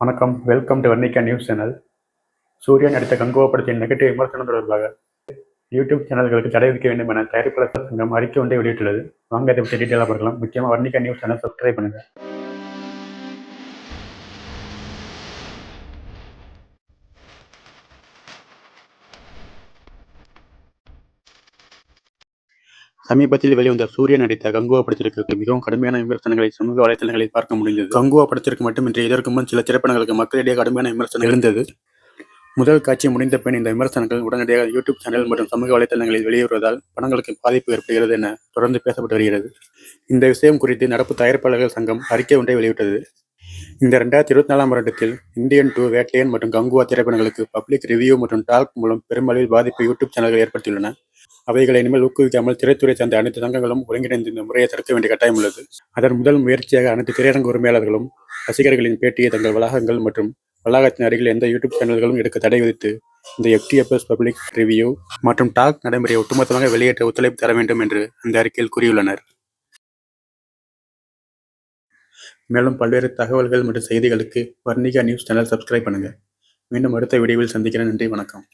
வணக்கம். Welcome to Varnika news channel சூரியன் நடித்த கங்குவா படத்தின் நெகட்டிவ் விமர்சனம் தொடர்பாக யூடியூப் சேனல்களுக்கு தடை விதிக்க வேண்டும் என தயாரிப்பாளர் சங்கம் அறிக்கை ஒன்றை வெளியிட்டுள்ளது. வாங்க அதை பற்றி டீட்டெயிலாக பார்க்கலாம். முக்கியமாக வர்ணிகா நியூஸ் சேனல் சப்ஸ்கிரைப் பண்ணுங்கள் சமீபத்தில் வெளிவந்த சூர்யா நடித்த கங்குவா படத்திற்கு மிகவும் கடுமையான விமர்சனங்களை சமூக வலைதளங்களில் பார்க்க முடிந்தது. கங்குவா படத்திற்கு மட்டுமின்றி இதற்கு முன் சில திரைப்படங்களுக்கு மக்களிடையே கடுமையான விமர்சனம் இருந்தது. முதல் காட்சி முடிந்த பின் இந்த விமர்சனங்கள் உடனடியாக யூடியூப் சேனல் மற்றும் சமூக வலைதளங்களில் வெளியேறுவதால் படங்களுக்கு பாதிப்பு ஏற்படுகிறது என தொடர்ந்து பேசப்பட்டு வருகிறது. இந்த விஷயம் குறித்து நடப்பு தயாரிப்பாளர்கள் சங்கம் அறிக்கை ஒன்றை வெளியிட்டது. இந்த ரெண்டாயிரத்தி இருபத்தி நாலாம் வருடத்தில் இந்தியன் டூ வேட்லியன் மற்றும் கங்குவா திரைப்படங்களுக்கு பப்ளிக் ரிவ்யூ மற்றும் டாக் மூலம் பெருமளவில் பாதிப்பை யூடியூப் சேனல்கள் ஏற்படுத்தியுள்ளன. அவைகளை இனிமேல் ஊக்குவிக்காமல் திரைத்துறை சார்ந்த அனைத்து சங்கங்களும் ஒருங்கிணைந்து இந்த முறையை தடுக்க வேண்டிய கட்டாயம் உள்ளது. அதன் முதல் முயற்சியாக அனைத்து திரையரங்கு உரிமையாளர்களும் ரசிகர்களின் பேட்டியை தங்கள் வளாகங்கள் மற்றும் வளாகத்தின் அருகில் எந்த யூடியூப் சேனல்களும் எடுக்க தடை விதித்து இந்த எஃப்டிஎஃப்எஸ் பப்ளிக் ரிவ்யூ மற்றும் டாக் நடைமுறையை ஒட்டுமொத்தமாக வெளியேற்ற ஒத்துழைப்பு தர வேண்டும் என்று அந்த அறிக்கையில் கூறியுள்ளனர். மேலும் பல்வேறு தகவல்கள் மற்றும் செய்திகளுக்கு வர்ணிகா நியூஸ் சேனல் சப்ஸ்கிரைப் பண்ணுங்கள் மீண்டும் அடுத்த வீடியோவில் சந்திக்கிறேன். நன்றி வணக்கம்.